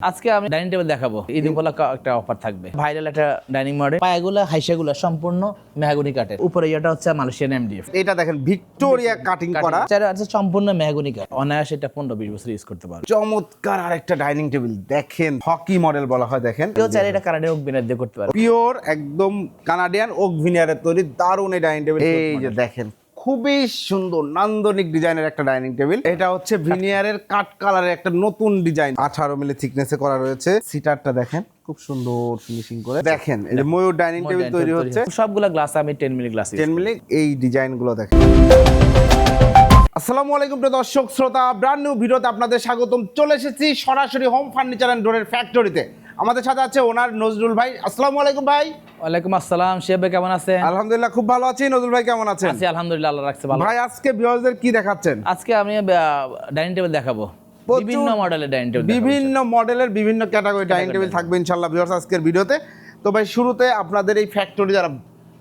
আজকে আমি dining table দেখাবো। ঈদ উপলক্ষে একটা অফার থাকবে। ভাইরাল একটা ডাইনিং মডেল পায়াগুলো হাইসাগুলো সম্পূর্ণ মেহাগুনি কাঠের। উপরে এটা হচ্ছে মালয়েশিয়ান এমডিএফ এটা দেখেন ভিক্টোরিয়া কাটিং করা। চার আছে সম্পূর্ণ মেহাগুনি কাঠ। অনায়াসে এটা পনেরো বিশ বছর ইউজ করতে পারবে। চমৎকার আরেকটা ডাইনিং টেবিল দেখেন হকি মডেল বলা হয় দেখেন। কেউ চাইলে এটা কানাডের ওক বিনার দিয়ে করতে পারবে। পিওর একদম কানাডিয়ান ওক ভিনিয়ারের তৈরি দারুণ এই ডাইনিং টেবিল এই যে দেখেন। খুবই সুন্দর নান্দনিক ডিজাইনের একটা ডাইনিং টেবিল। এটা হচ্ছে ভিনিয়ারের কাট কালারের একটা নতুন ডিজাইন। আঠারো মিলি থিকনেসে করা রয়েছে। সিটারটা দেখেন খুব সুন্দর ফিনিশিং করে। দেখেন এই যে ময়ূর ডাইনিং টেবিল তৈরি হচ্ছে। সবগুলা গ্লাস আমি ten milli glass ten milli এই ডিজাইনগুলো দেখেন। আসসালামু আলাইকুম প্রিয় দর্শক শ্রোতা ব্র্যান্ড নিউ ভিডিওতে আপনাদের স্বাগতম। চলে এসেছি সরাসরি হোম ফার্নিচার অ্যান্ড ডোরের ফ্যাক্টরিতে আমাদের সাথে আছে ওনার নজরুল ভাই। আসসালামু আলাইকুম ভাই। ওয়ালাইকুম আসসালাম শেব ভাই কেমন আছেন? আলহামদুলিল্লাহ খুব ভালো আছি। নজরুল ভাই কেমন আছেন? আছি আলহামদুলিল্লাহ আল্লাহ রাখছে ভালো। ভাই আজকে ভিউয়ারদের কি দেখাচ্ছেন? আজকে আমি ডাইনিং টেবিল দেখাবো। বিভিন্ন মডেলের ডাইনিং টেবিল বিভিন্ন মডেলের বিভিন্ন ক্যাটাগরি ডাইনিং টেবিল থাকবে ইনশাআল্লাহ ভিউয়ার্স আজকের ভিডিওতে। তো ভাই শুরুতে আপনাদের এই ফ্যাক্টরি যারা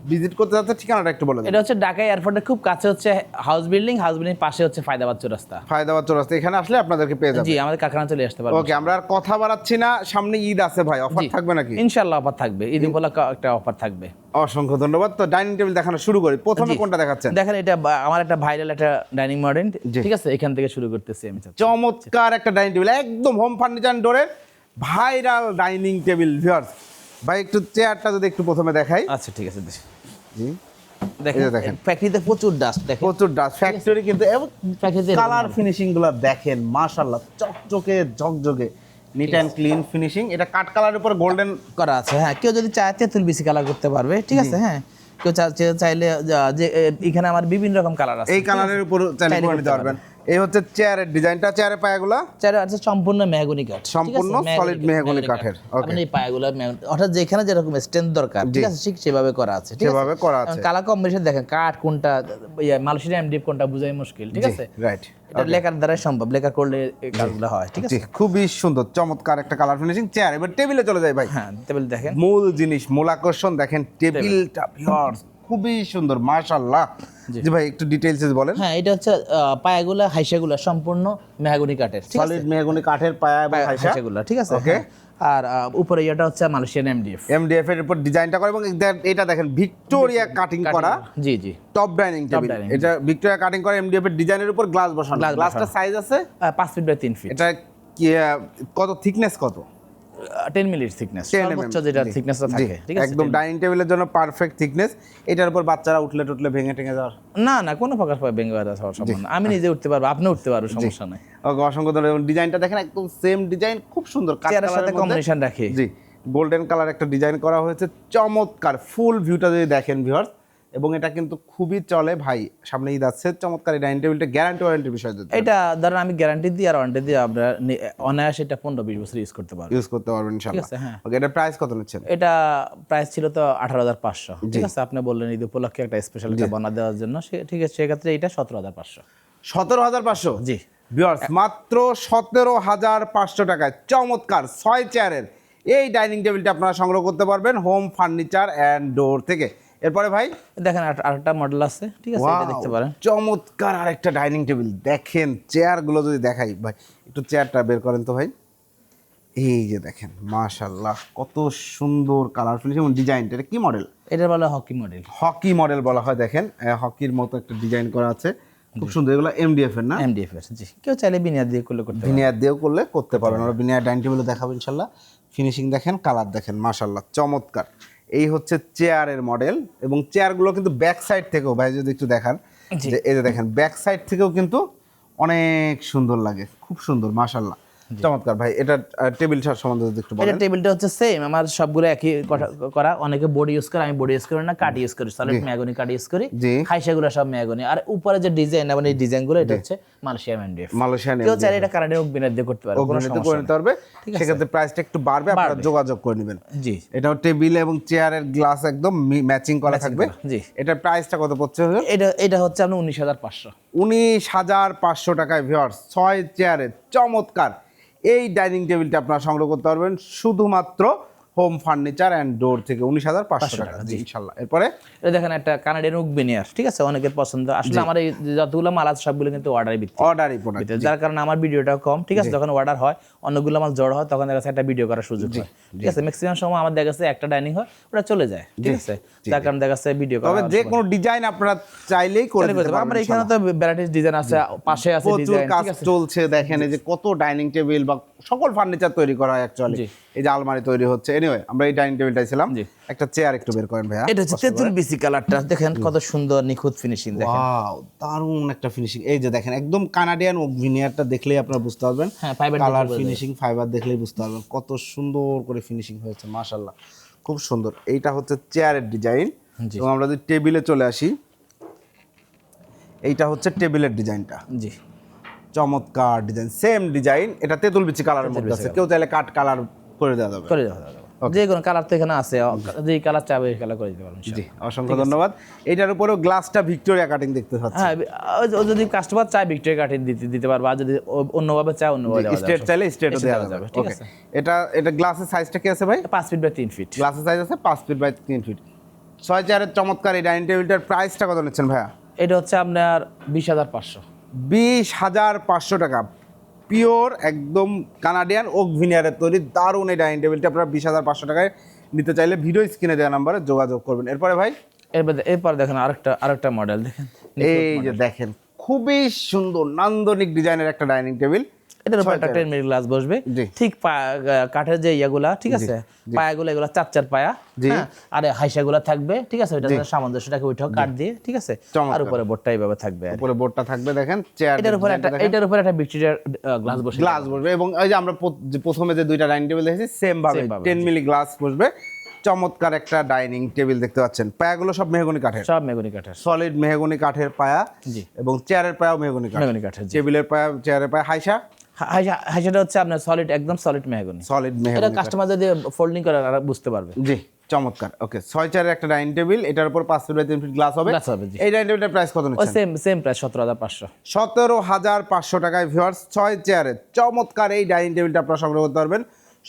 ভিজিট করতে যাচ্ছে ঠিকানাটা একটু বলে এটা হচ্ছে ঢাকা এয়ারপোর্টের খুব কাছে হচ্ছে হাউস বিল্ডিং হাউস বিল্ডিং পাশে হচ্ছে ফায়দাবাদ চৌরাস্তা। ফায়দাবাদ চৌরাস্তা এখানে আসলে আপনাদেরকে পেয়ে যাবেন। জি আমাদের কারখানা চলে আসতে পারবে ওকে আমরা আর কথা বাড়াচ্ছি না সামনে ঈদ আছে ভাই অফার থাকবে নাকি? ইনশাল্লাহ অফার থাকবে ঈদ উপলক্ষে একটা অফার থাকবে। অসংখ্য ধন্যবাদ। তো ডাইনিং টেবিল দেখানো শুরু করি প্রথমে কোনটা দেখাচ্ছেন? দেখেন এটা আমার একটা ভাইরাল একটা ডাইনিং মডেল ঠিক আছে? এখান থেকে শুরু করতেছি আমি চমৎকার একটা ডাইনিং টেবিল একদম হোম ফার্নিচার ডোরের ভাইরাল ডাইনিং টেবিল ভিউয়ার্স ভাই একটু চেয়ারটা যদি একটু প্রথমে দেখাই। আচ্ছা ঠিক আছে দেখি। জি। দেখেন এই যে দেখেন। ফ্যাক্টরিতে প্রচুর ডাস্ট দেখেন। প্রচুর ডাস্ট ফ্যাক্টরি কিন্তু এবং কালার ফিনিশিংগুলো দেখেন মাশাআল্লাহ চকচকে ঝকঝকে। নিট অ্যান্ড ক্লিন ফিনিশিং এটা কাট কালারের উপর গোল্ডেন করা আছে হ্যাঁ। কেউ যদি চায় তেঁতুল বেশি কালার করতে পারবে ঠিক আছে হ্যাঁ। কেউ চাইলে যে এখানে আমার বিভিন্ন রকম কালার আছে এই কালারের উপর চাইলে চাইলে করে নিতে পারবেন। এই হচ্ছে চেয়ারের ডিজাইনটা চেয়ারের পায়াগুলা? চারে আছে সম্পূর্ণ মেহগনি কাঠ সম্পূর্ণ solid মেহগনি কাঠের. আপনি এই পায়াগুলো অর্থাৎ যেখানে যেরকম স্ট্রেন্থ দরকার ঠিক আছে? ঠিক সেভাবে করা আছে ঠিক আছে? সেভাবে করা আছে। কালার কম্বিনেশন দেখেন কাঠ কোনটা মালয়েশিয়ান এমডিএফ কোনটা বুঝাই মুশকিল ঠিক আছে? রাইট এটা লেখার দ্বারাই সম্ভব লেখা করলে এই কাজগুলো হয় ঠিক আছে? খুবই সুন্দর চমৎকার একটা কালার ফিনিশিং চেয়ার এবার টেবিলে চলে যাই ভাই। হ্যাঁ টেবিল দেখেন। মূল জিনিস মূল আকর্ষণ দেখেন টেবিলটা ভিউয়ার্স খুবই সুন্দর মাশাআল্লাহ। জি। ভাই একটু ডিটেইলস বলেন। হ্যাঁ এটা হচ্ছে পায়াগুলা হাইসাগুলা সম্পূর্ণ মেহাগুনি কাঠের সলিড মেহগনি কাঠের পায়া এবং হাইসা? হাইসাগুলা ঠিক আছে? Okay. হ্যাঁ। আর উপরে এটা হচ্ছে মালয়েশিয়ান এমডিএফ এমডিএফ এর উপর ডিজাইনটা করা এবং এটা- দেখেন ভিক্টোরিয়া কাটিং করা। জি জি। টপ ডাইনিং টেবিল এটা ভিক্টোরিয়া কাটিং করা এমডিএফ এর ডিজাইনের উপর গ্লাস বসানো। গ্লাসটা সাইজ আছে? আহ, পাঁচ ফিট বাই তিন ফিট এটা কত? থিকনেস কত? টেন মিলিট থিকনেস সর্বোচ্চ যেটা থিকনেসটা থাকে ঠিক আছে? একদম ডাইনিং টেবিলের জন্য পারফেক্ট থিকনেস এটার উপর বাচ্চারা উঠলে টুটলে ভেঙে টেঙে যাওয়ার। না না কোনো প্রকার ভেঙে বেড়া হওয়ার সম্ভাবনা। আমি নিজে উঠতে পারব আপনি উঠতে পারব সমস্যা নাই। ওকে অসংখ্য ধন্যবাদ। ডিজাইনটা দেখেন একদম সেম ডিজাইন খুব সুন্দর। সাথে কালারের মধ্যে। কম্বিনেশন রাখি। জি গোল্ডেন কালার একটা ডিজাইন করা হয়েছে চমৎকার। ফুল ভিউটা যদি দেখেন ভিউয়ার্স এবং এটা কিন্তু খুবই চলে। ভাই সামনে ঈদ আসছে চমৎকার এই ডাইনিং টেবিলটা গ্যারান্টি ওয়ারেন্টির বিষয় এটা ধরেন আমি গ্যারান্টি দিই আর ওয়ারেন্টি দিই আমরা অনায়াসে এটা পনেরো বিশ বছর ইউজ করতে পারব ইউজ করতে পারবেন ইনশাআল্লাহ। আছে, হ্যাঁ। ওকে এটা প্রাইস কত নিচ্ছেন? এটা প্রাইস ছিল তো আঠারো হাজার পাঁচশো। ঠিক আছে আপনি বললেন ঈদ উপলক্ষে একটা স্পেশাল বনা দেওয়ার জন্য। সে- ঠিক আছে সেক্ষেত্রে এটা সতেরো হাজার পাঁচশো। সতেরো হাজার পাঁচশো? জি। ভিউয়ার্স মাত্র সতেরো হাজার পাঁচশো টাকায় চমৎকার ছয় চেয়ারের এই ডাইনিং টেবিলটা আপনারা সংগ্রহ করতে পারবেন হোম ফার্নিচার অ্যান্ড ডোর থেকে। এরপরে ভাই? দেখেন আর- আরেকটা মডেল আছে ঠিক আছে এটা দেখতে পারেন। চমৎকার আরেকটা ডাইনিং টেবিল দেখেন চেয়ারগুলো যদি দেখাই ভাই একটু চেয়ারটা বের করেন তো ভাই। এই যে দেখেন মাশাল্লাহ কত সুন্দর কালারফুল যেমন এবং ডিজাইনটা এটা কি মডেল এটা বলে হকি মডেল হকি মডেল বলা হয় দেখেন। হকির মতো একটা ডিজাইন করা আছে। খুব সুন্দর এগুলো এমডিএফ এর না? এমডিএফ এর জি। কেউ চাইলে বিনিয়ার দিয়ে করলে করতে পারে। ভিনিয়ার দিয়েও করলে করতে পারেন। আমরা ভিনিয়ার ডাইনিং টেবিলে দেখাবো ইনশাল্লাহ ফিনিশিং দেখেন কালার দেখেন মাশাল্লাহ চমৎকার। এই হচ্ছে চেয়ারের মডেল এবং চেয়ারগুলো কিন্তু ব্যাক সাইড থেকেও ভাই যদি একটু দেখান। যে এই যে দেখেন ব্যাক সাইড থেকেও কিন্তু অনেক সুন্দর লাগে খুব সুন্দর মাশাল্লাহ চমৎকার। ভাই এটা টেবিল সম্বন্ধে যদি একটু এটা টেবিলটা হচ্ছে সেম আমার সবগুলো একই করা। অনেকে বডি ইউজ করে আমি বডি ইউজ করি না কাঠ ইউজ করি সলিড ম্যাগনি কাঠ ইউজ করি। জি। খাইসাগুলো সব ম্যাগনি আর উপরে যে ডিজাইন এবং এই ডিজাইনগুলো এটা হচ্ছে মালয়েশিয়ান এমডিএফ মালয়েশিয়ান কেউ চাইলে এটা কানাডের ওক বিনার দিয়ে করতে পারে কোনো সমস্যা করে নিতে পারবে। সেক্ষেত্রে প্রাইসটা একটু বাড়বে আপনারা যোগাযোগ করে নেবেন। জি। এটা টেবিল এবং চেয়ারের গ্লাস একদম ম্যাচিং করা থাকবে। জি। এটা প্রাইসটা কত পড়ছে এটা এটা হচ্ছে আপনার উনিশ হাজার পাঁচশো। উনিশ হাজার পাঁচশো টাকায় ভিওয়ার্স ছয় চেয়ারে চমৎকার। এই ডাইনিং টেবিলটা আপনারা সংগ্রহ করতে পারবেন। শুধুমাত্র হোম ফার্নিচার অ্যান্ড ডোর থেকে উনিশ হাজার পাঁচশো টাকা। জি ইনশাল্লাহ। এরপরে? এটা দেখেন একটা কানাডিয়ান উক বেনিয়ার ঠিক আছে? অনেকের পছন্দ। আসলে আমার এই যতগুলো মাল আছে সবগুলো কিন্তু অর্ডারে ভিত্তি অর্ডারই প্রোডাক্ট যার কারণে আমার ভিডিওটা কম ঠিক আছে? যখন অর্ডার হয় অন্যগুলো মাল জড় হয় তখন দেখা একটা ভিডিও করার সুযোগ হয় ঠিক আছে? ম্যাক্সিমাম সময় আমার দেখা একটা ডাইনিং হয় ওটা চলে যায় ঠিক আছে? যার কারণে দেখা যাচ্ছে ভিডিও করা তবে যে কোনো ডিজাইন আপনারা চাইলেই করে দিতে পারবেন। আমরা এখানে তো ভ্যারাইটিস ডিজাইন আছে পাশে আছে ডিজাইন কাজ চলছে দেখেন এই যে কত ডাইনিং টেবিল বা সকল ফার্নিচার তৈরি করা হয় অ্যাকচুয়ালি এই যে আলমারি তৈরি হচ্ছে এনিওয়ে আমরা এই ডাইনিং টেবিলটাই ছিলাম। একটা চেয়ার একটু বের করেন ভাইয়া এটা হচ্ছে তেঁতুল বিসি কালারটা। দেখেন কত সুন্দর নিখুঁত ফিনিশিং দেখেন। ওয়াও দারুণ একটা ফিনিশিং এই যে দেখেন একদম কানাডিয়ান ওক ভিনিয়ারটা দেখলেই আপনারা বুঝতে পারবেন। কালার। ফিনিশিং ফাইবার দেখলেই বুঝতে পারবেন কত সুন্দর করে ফিনিশিং হয়েছে মাশাল্লাহ খুব সুন্দর। এইটা হচ্ছে চেয়ারের ডিজাইন এবং আমরা যদি টেবিলে চলে আসি এইটা হচ্ছে টেবিলের ডিজাইনটা জি। চমৎকার ডিজাইন সেম ডিজাইন এটা তেঁতুল বিচি কালারের মধ্যে আছে। কেউ চাইলে কাট কালার করে দেওয়া যাবে। করে দেওয়া যাবে। যে কোনো কালার তো এখানে আছে যে কালার চাবে এই কালার করে দিতে পারবেন জি অসংখ্য ধন্যবাদ। এটার উপরেও গ্লাসটা ভিক্টোরিয়া কাটিং দেখতে পাচ্ছি হ্যাঁ ও- যদি কাস্টমার চায় ভিক্টোরিয়া কাটিং দিতে দিতে পারবে আর যদি অন্যভাবে চায় অন্যভাবে দেওয়া স্টেট চাইলে স্টেটও দেওয়া যাবে। ঠিক আছে। এটা এটা গ্লাসের সাইজটা কি আছে ভাই? পাঁচ ফিট বাই তিন ফিট গ্লাসের সাইজ আছে পাঁচ ফিট বাই তিন ফিট ছয় চারের চমৎকার এই ডাইনিং টেবিলটার প্রাইসটা কত নিচ্ছেন ভাইয়া? এটা হচ্ছে আপনার বিশ হাজার পাঁচশো। বিশ হাজার পাঁচশো টাকা। পিওর একদম কানাডিয়ান ওক ভিনিয়ারের তৈরি দারুণ এই ডাইনিং টেবিলটা। আপনারা বিশ হাজার পাঁচশো টাকায় নিতে চাইলে ভিডিও স্ক্রিনে দেওয়া নাম্বারে যোগাযোগ করবেন। এরপরে ভাই? এরপরে এরপর দেখেন আরেকটা আরেকটা মডেল দেখেন। এই যে দেখেন খুবই সুন্দর নান্দনিক ডিজাইনের একটা ডাইনিং টেবিল। এটার উপর একটা টেন মিনিট গ্লাস বসবে। ঠিক কাঠের যে ইয়াগুলা ঠিক আছে? পায়াগুলো এগুলো চার চার পায়া হ্যাঁ? আর হাইসাগুলো থাকবে ঠিক আছে? ওইটা সামঞ্জস্যটাকে কাট দিয়ে ঠিক আছে। আর উপরে বোর্ডটা এইভাবে থাকবে উপরে বোর্ডটা থাকবে দেখেন চেয়ার এটার উপরে একটা এটার উপরে একটা গ্লাস গ্লাস বসবে এবং এই যে আমরা প্রথমে যে দুইটা ডাইনিং টেবিল দেখেছি সেম ভাবে Same ভাবে, টেন মিলি গ্লাস বসবে। চমৎকার একটা ডাইনিং টেবিল দেখতে পাচ্ছেন। পায়াগুলো সব মেহগনি কাঠের। সব মেগুনি কাঠের। সলিড মেহগনি কাঠের পায়া। এবং চেয়ারের পায়াও মেহগনি কাঠ। মেগুনি কাঠের টেবিলের পায়া চেয়ারের পায়া হাইসা হাইসাটা হচ্ছে আপনার সলিড একদম সলিড মেহগুনি। সলিড এটা কাস্টমার যদি ফোল্ডিং করে আর বুঝতে পারবে। জি চমৎকার। ওকে ছয় চারের একটা ডাইনিং টেবিল এটার উপর পাঁচ ফিট বাই তিন ফিট গ্লাস হবে। গ্লাস হবে, এই ডাইনিং টেবিলটার প্রাইস কত নিচ্ছেন? সেম সেম প্রাইস সতেরো হাজার পাঁচশো। সতেরো হাজার পাঁচশো টাকায় ভিউয়ার্স ছয় চেয়ারের চমৎকার এই ডাইনিং টেবিলটা আপনারা সংগ্রহ করতে পারবেন।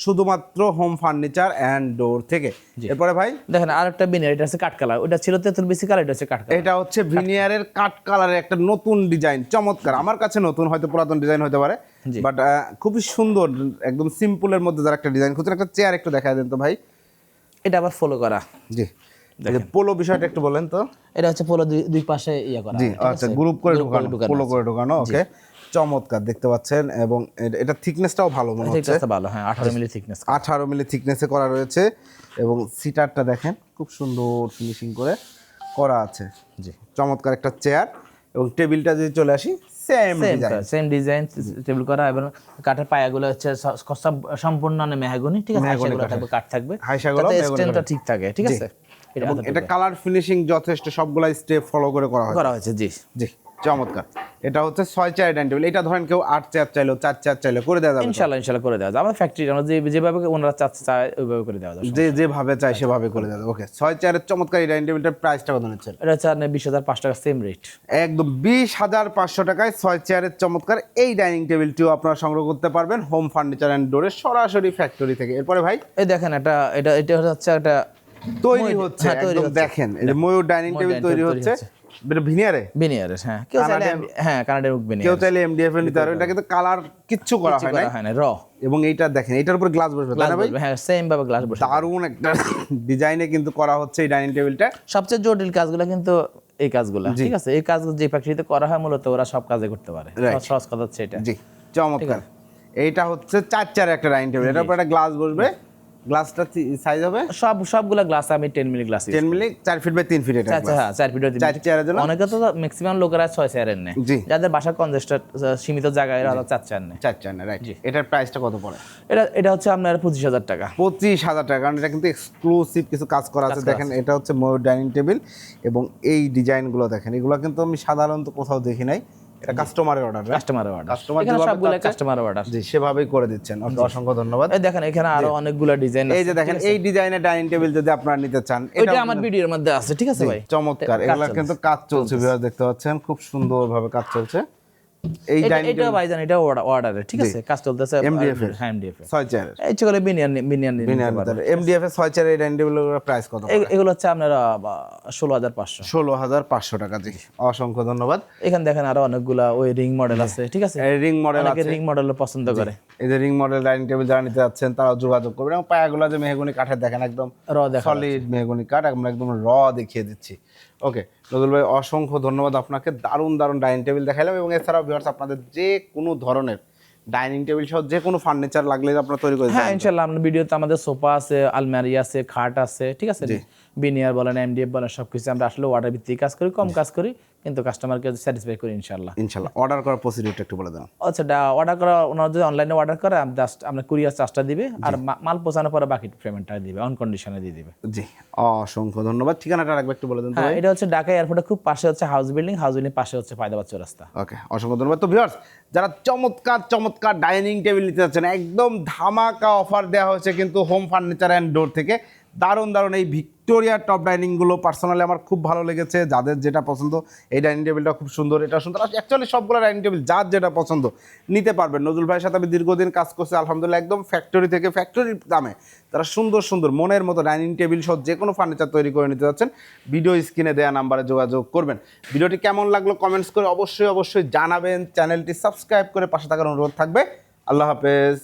শুধুমাত্র হোম ফার্নিচার অ্যান্ড ডোর থেকে। এরপরে ভাই? দেখেন আরেকটা বিনিয়ার এটা হচ্ছে কাঠ কালার। ওটা ছিল তেঁতুল বেশি কালার এটা হচ্ছে কাঠ কালার। এটা হচ্ছে ভিনিয়ারের কাট কালারের একটা নতুন ডিজাইন চমৎকার। আমার কাছে নতুন হয়তো পুরাতন ডিজাইন হতে পারে। বাট খুবই সুন্দর একদম সিম্পলের মধ্যে যারা একটা ডিজাইন খুঁজছেন একটা চেয়ার একটু দেখা দেন তো ভাই। এটা আবার ফলো করা। জি। পোলো বিষয়টা একটু বলেন তো। এটা হচ্ছে পোলো দুই পাশে ইয়া করা। জি আচ্ছা গ্রুপ করে ঢোকানো পোলো করে ঢোকানো ওকে চমৎকার দেখতে পাচ্ছেন এবং এটা থিকনেসটাও ভালো মনে হচ্ছে। ভালো হ্যাঁ আঠারো মিলি থিকনেস আঠারো মিলি থিকনেসে করা রয়েছে এবং সিটারটা দেখেন খুব সুন্দর ফিনিশিং করে করা আছে। জি। চমৎকার একটা চেয়ার এবং টেবিলটা যদি চলে আসি same design same design table করা এবং কাঠের পায়াগুলো হচ্ছে সম্পূর্ণ মেহাগুনি ঠিক আছে? মেহগনি থাকবে কাঠ থাকবে। হাইসাগুলো যাতে স্ট্রেনটা ঠিক থাকে ঠিক আছে? এটা এবং এটা কালার ফিনিশিং যথেষ্ট সবগুলা স্টেপ ফলো করে করা হয় করা হয়েছে জি। জি। চমৎকার। এটা হচ্ছে ছয় চেয়ার ডাইনিং টেবিল। এটা ধরেন কেউ আট চেয়ার চাইলো চার চেয়ার চাইলো করে দেওয়া যাবে ইনশাল্লাহ ইনশাল্লাহ করে দেওয়া যাবে। আমার ফ্যাক্টরি আমরা যে যেভাবে ওনারা চাচ্ছে চায় ওইভাবে করে দেওয়া যাবে। যে যেভাবে চাই সেভাবে করে দেওয়া যাবে। ওকে ছয় চেয়ারের চমৎকার এই ডাইনিং টেবিলটার প্রাইসটা কত নিচ্ছেন? এটা হচ্ছে আপনার বিশ হাজার পাঁচ টাকা সেম রেট একদম বিশ হাজার পাঁচশো টাকায় ছয় চেয়ারের চমৎকার এই ডাইনিং টেবিলটিও আপনারা সংগ্রহ করতে পারবেন হোম ফার্নিচার অ্যান্ড ডোরের সরাসরি ফ্যাক্টরি থেকে। এরপরে ভাই? এই দেখেন এটা এটা এটা হচ্ছে একটা তৈরি হচ্ছে হ্যাঁ, একদম দেখেন ময়ূর ডাইনিং টেবিল তৈরি হচ্ছে। তৈরি ভিনিয়ারে? হ্যাঁ। কেউ চাইলে Canadian- হ্যাঁ কানাডের উক কেউ চাইলে এমডিএফ এর নিতে পারবে এটা কিন্তু কালার কিচ্ছু করা হয় না হয় না র এবং এইটা দেখেন এটার উপর গ্লাস বসবে তাই না ভাই? হ্যাঁ সেম ভাবে গ্লাস বসে দারুণ একটা ডিজাইনে কিন্তু করা হচ্ছে এই ডাইনিং টেবিলটা সবচেয়ে জটিল কাজগুলো কিন্তু এই কাজগুলো ঠিক আছে? এই কাজ যে ফ্যাক্টরিতে করা হয় মূলত ওরা সব কাজে করতে পারে. সহজ- সহজ কথা হচ্ছে এটা। জি চমৎকার। এইটা হচ্ছে চার চার একটা ডাইনিং টেবিল এটার উপর একটা গ্লাস বসবে। গ্লাসটা সাইজ হবে? সব সবগুলা গ্লাস আমি ten milli glass ten milli চার ফিট বাই তিন ফিট এটা আচ্ছা হ্যাঁ চার ফিট চার চেয়ারের জন্য? অনেকে তো ম্যাক্সিমাম লোকেরা ছয় চেয়ারের নেয়। যাদের বাসা কনজেস্টেড সীমিত জায়গায় এরা চার চেয়ার নেয়। চার চেয়ার না রাইট এটার প্রাইসটা কত পড়ে? এটা এটা হচ্ছে আপনার পঁচিশ হাজার টাকা। পঁচিশ হাজার টাকা কারণ এটা কিন্তু এক্সক্লুসিভ কিছু কাজ করা আছে। দেখেন এটা হচ্ছে ময়ূর ডাইনিং টেবিল এবং এই ডিজাইনগুলো দেখেন। এগুলো কিন্তু আমি সাধারণত কোথাও দেখি নাই। এটা কাস্টমারের অর্ডার কাস্টমারের অর্ডার কাস্টমার সবগুলো কাস্টমারের অর্ডার জি সেভাবেই করে দিচ্ছেন। অসংখ্য ধন্যবাদ। এই দেখেন এখানে আরও অনেকগুলো ডিজাইন এই যে দেখেন এই ডিজাইনের ডাইনিং টেবিল যদি আপনারা নিতে চান এটা আমার ভিডিওর মধ্যে আছে ঠিক আছে ভাই? চমৎকার। এগুলা কিন্তু কাজ চলছে ভিউয়ার দেখতে পাচ্ছেন খুব সুন্দরভাবে কাজ চলছে। এই এটা- ভাইজান এটা অর্ডারে ঠিক আছে? কাজ চলতেছে MDF এর? হ্যাঁ এমডিএফ ছয় চেয়ারের। এই চলে বিনিয়ান বিনিয়ান বিনিয়ার এমডিএফ এর ছয় চেয়ারের এই ডাইনিং টেবিলের প্রাইস কত এগুলো হচ্ছে আপনার ষোলো হাজার পাঁচশো। ষোলো হাজার পাঁচশো টাকা জি। অসংখ্য ধন্যবাদ। এখানে দেখেন আরও অনেকগুলা ওই রিং মডেল আছে ঠিক আছে? এই রিং মডেল আছে। রিং মডেল পছন্দ করে। এই যে রিং মডেল ডাইনিং টেবিল যারা নিতে যাচ্ছেন তারাও যোগাযোগ করবেন এবং পায়াগুলো যে মেহগুনি কাঠের দেখেন একদম র দেখা সলিড মেহগুনি কাঠ আমরা একদম র দেখিয়ে দিচ্ছি। ওকে নজরুল ভাই অসংখ্য ধন্যবাদ আপনাকে। দারুণ দারুণ ডাইনিং টেবিল দেখাইলাম এবং এছাড়াও ভিউয়ার্স আপনাদের যে কোনো ধরনের ডাইনিং টেবিল সহ যে কোনো ফার্নিচার লাগলে আপনারা তৈরি করে হ্যাঁ ইনশাল্লাহ আপনার ভিডিওতে আমাদের সোফা আছে আলমারি আছে খাট আছে ঠিক আছে? বিনিয়ার বলেন এমডিএফ বলেন সবকিছু আমরা আসলে ওয়াটার ভিত্তিক কাজ করি কম কাজ করি। কিন্তু কাস্টমারকে স্যাটিসফাই করি ইনশাল্লাহ ইনশাল্লাহ অর্ডার করার প্রসিডিউরটা একটু বলে দেন। আচ্ছা অর্ডার করা ওনারা যদি অনলাইনে অর্ডার করে জাস্ট আপনার কুরিয়ার চার্জটা দিবে আর মাল পৌঁছানোর পরে বাকি পেমেন্টটা দিবে অন কন্ডিশনে দিয়ে দিবে। জি অসংখ্য ধন্যবাদ। ঠিকানাটা রাখবে একটু বলে দেন হ্যাঁ এটা হচ্ছে ঢাকা এয়ারপোর্টের খুব পাশে হচ্ছে হাউস বিল্ডিং হাউস বিল্ডিং পাশে হচ্ছে ফায়দাবাদ চৌরাস্তা। ওকে অসংখ্য ধন্যবাদ। তো ভিউয়ার্স যারা চমৎকার চমৎকার ডাইনিং টেবিল নিতে যাচ্ছেন একদম ধামাকা অফার দেওয়া হয়েছে কিন্তু হোম ফার্নিচার অ্যান্ড ডোর থেকে। দারুণ দারুণ এই ভিক্টোরিয়া টপ ডাইনিংগুলো পার্সোনালি আমার খুব ভালো লেগেছে। যাদের যেটা পছন্দ, এই ডাইনিং টেবিলটা খুব সুন্দর, এটা সুন্দর। অ্যাকচুয়ালি সবগুলো ডাইনিং টেবিল যার যেটা পছন্দ নিতে পারবেন। নজরুল ভাইয়ের সাথে আমি দীর্ঘদিন কাজ করছি, আলহামদুলিল্লাহ একদম ফ্যাক্টরি থেকে ফ্যাক্টরির দামে। তারা সুন্দর সুন্দর, মনের মতো ডাইনিং টেবিল সহ যে কোনো ফার্নিচার তৈরি করে নিতে যাচ্ছেন। ভিডিও স্ক্রিনে দেওয়া নাম্বারে যোগাযোগ করবেন। ভিডিওটি কেমন লাগল কমেন্টস করে অবশ্যই অবশ্যই জানাবেন। চ্যানেলটি সাবস্ক্রাইব করে পাশে থাকার অনুরোধ থাকবে। আল্লাহ হাফেজ।